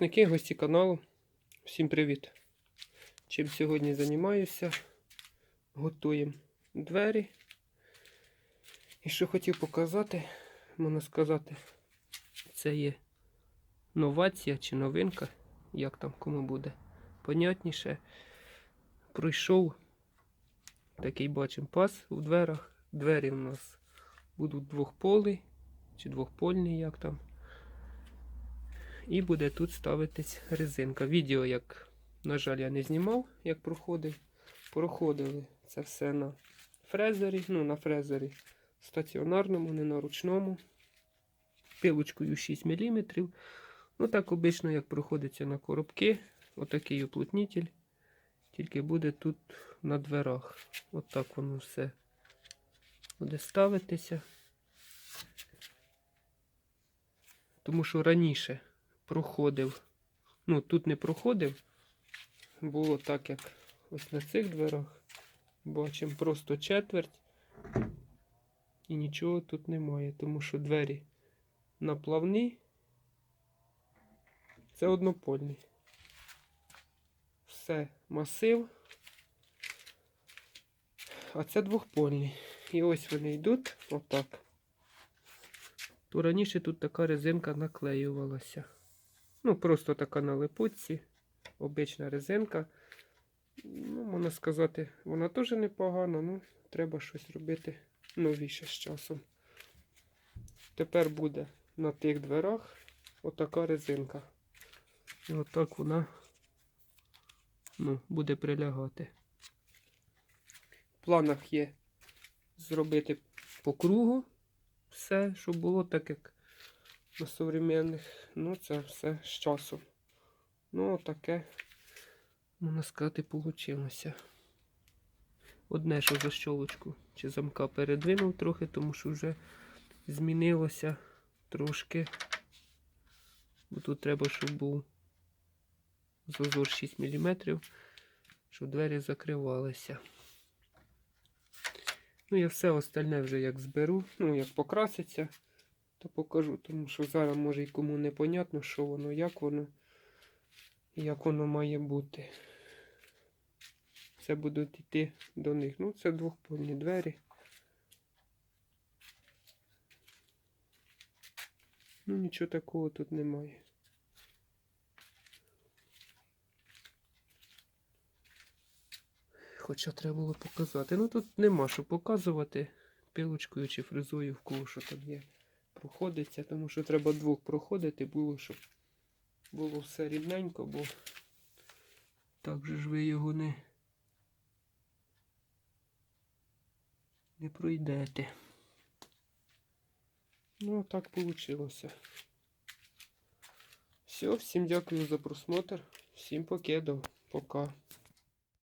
Підписники, гості каналу. Всім привіт! Чим сьогодні займаюся? Готуємо двері. І що хотів показати, можна сказати, це є новація чи новинка, як там кому буде понятніше. Пройшов такий бачимо пас у дверах. Двері у нас будуть двохполі чи двохпольні, як там. І буде тут ставитись резинка. Відео, як, на жаль, я не знімав, як проходив. Проходили це все на фрезері, ну, на фрезері стаціонарному, не на ручному. Пилочкою 6 мм. Ну, так обично, як проходиться на коробки. Отакий уплотнитель. Тільки буде тут на дверах. Отак воно все буде ставитися. Тому що раніше проходив, ну тут не проходив, було так, як ось на цих дверах. Бачимо просто четверть і нічого тут немає, тому що двері наплавні, це однопольний. Все масив, а це двохпольний. І ось вони йдуть отак. То раніше тут така резинка наклеювалася. Ну, просто така на липучці, обична резинка. Ну, можна сказати, вона теж непогана, ну, треба щось робити новіше з часом. Тепер буде на тих дверах отака резинка. І отак вона ну, буде прилягати. В планах є зробити по кругу все, щоб було так, як на современних. Ну, це все з часом. Ну, таке, можна сказати, вийшло. Одне, що защолочку чи замка передвинув трохи, тому що вже змінилося трошки. Бо тут треба, щоб був зазор 6 мм, щоб двері закривалися. Ну, я все остальне вже як зберу, ну, як покраситься, то покажу, тому що зараз може і кому непонятно, що воно, як воно, як воно має бути. Це будуть йти до них. Ну, це двохпольні двері. Ну, нічого такого тут немає. Хоча треба було показати. Ну тут нема що показувати пилочкою чи фрезою, в кого що там є. Проходиться, тому що треба двох проходити було, щоб було все рівненько, бо так же ж ви його не, не пройдете. Ну, так вийшло. Все, всім дякую за просмотр. Всім покедов. Пока.